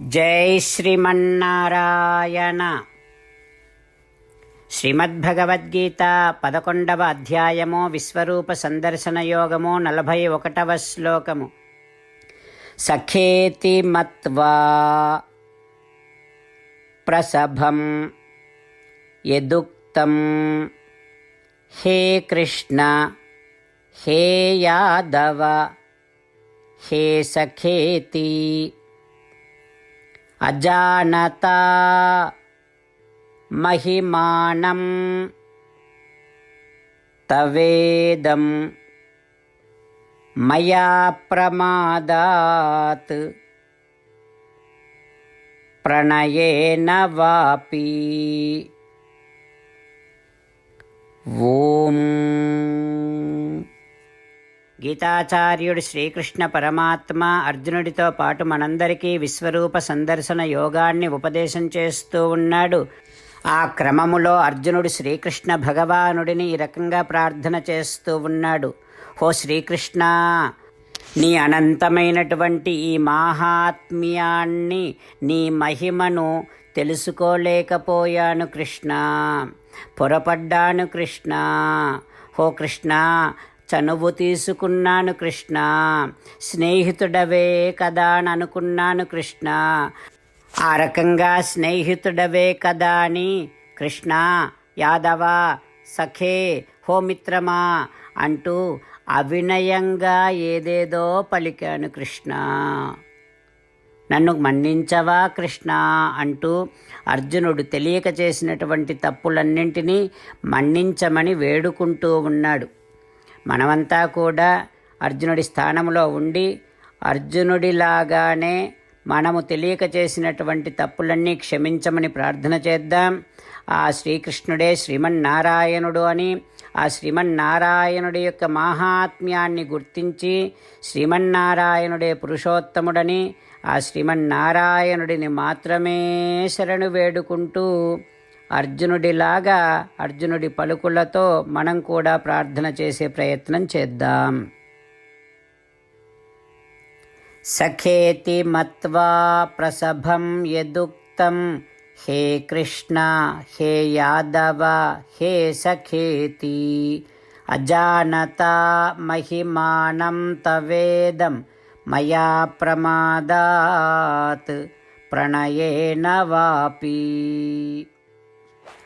జై శ్రీమన్నారాయణ. శ్రీమద్భగవద్గీత పదకొండవ అధ్యాయము విశ్వరూప సందర్శన యోగము నలభై ఒకటవ శ్లోకము. సఖేతి మత్వా ప్రసభం యదుక్తం. హే కృష్ణ హే యాదవ హే సఖేతి. अजानता महिमानं तवेदं मया प्रमादात् प्रणयेन न वापी ओम् గీతాచార్యుడు శ్రీకృష్ణ పరమాత్మ అర్జునుడితో పాటు మనందరికీ విశ్వరూప సందర్శన యోగాన్ని ఉపదేశం చేస్తూ ఉన్నాడు. ఆ క్రమములో అర్జునుడు శ్రీకృష్ణ భగవానుడిని ఈ రకంగా ప్రార్థన చేస్తూ ఉన్నాడు. హో శ్రీకృష్ణ నీ అనంతమైనటువంటి ఈ మాహాత్మ్యాన్ని నీ మహిమను తెలుసుకోలేకపోయాను కృష్ణ. పొరపడ్డాను కృష్ణ. హో కృష్ణ చనువు తీసుకున్నాను కృష్ణ. స్నేహితుడవే కదా అని అనుకున్నాను కృష్ణ. ఆ రకంగా స్నేహితుడవే కదా అని కృష్ణ. యాదవ సఖే హో మిత్రమా అంటూ అవినయంగా ఏదేదో పలికాను కృష్ణ. నన్ను మన్నించవా కృష్ణ అంటూ అర్జునుడు తెలియక చేసినటువంటి తప్పులన్నింటినీ మన్నించమని వేడుకుంటూ ఉన్నాడు. మనమంతా కూడా అర్జునుడి స్థానంలో ఉండి అర్జునుడిలాగానే మనము తెలియక చేసినటువంటి తప్పులన్నీ క్షమించమని ప్రార్థన చేద్దాం. ఆ శ్రీకృష్ణుడే శ్రీమన్నారాయణుడు అని ఆ శ్రీమన్నారాయణుడి యొక్క మాహాత్మ్యాన్ని గుర్తించి శ్రీమన్నారాయణుడే పురుషోత్తముడని ఆ శ్రీమన్నారాయణుడిని మాత్రమే శరణు వేడుకుంటూ అర్జునుడిలాగా అర్జునుడి పలుకులతో మనం కూడా ప్రార్థన చేసే ప్రయత్నం చేద్దాం. సఖేతి మత్వా ప్రసభం యదుక్తం. హే కృష్ణ హే యాదవ హే సఖేతి. అజానతా మహిమానం తవేదం. మయా ప్రమాదాత్. ప్రణయేన వాపి.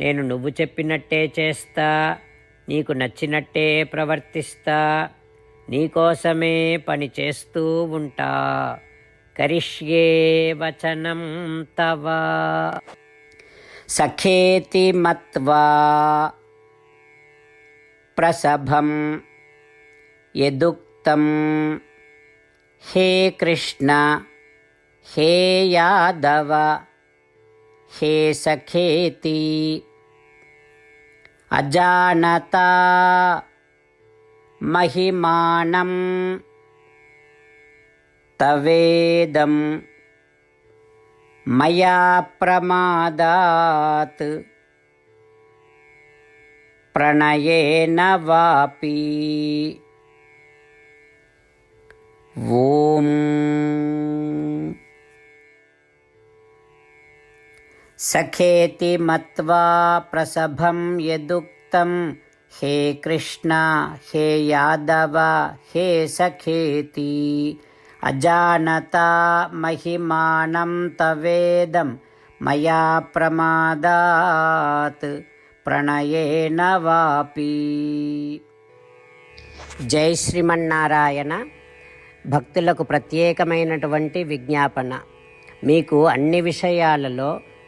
నేను నువ్వు చెప్పినట్టే చేస్తా నీకు నచ్చినట్టే ప్రవర్తిస్తా నీకోసమే పని చేస్తూ ఉంటా. కరిష్యే వచనం తవ. సఖేతి మత్వా. ప్రసభం యదుక్తం. హే కృష్ణ హే యాదవ. हे सखेति अजानता महिमानं तवेदं मया प्रमादात्। प्रणयेन वापि ॐ। सखेति मत्वा प्रसभं यदुक्तं हे कृष्ण हे यादव हे सखेति अजानता महिमानं तवेदं मया प्रमादात् ప్రణయేన వాపి జై శ్రీమన్నారాయణ భక్తులకు ప్రత్యేకమైనటువంటి విజ్ఞాపన మీకు అన్ని విషయాలలో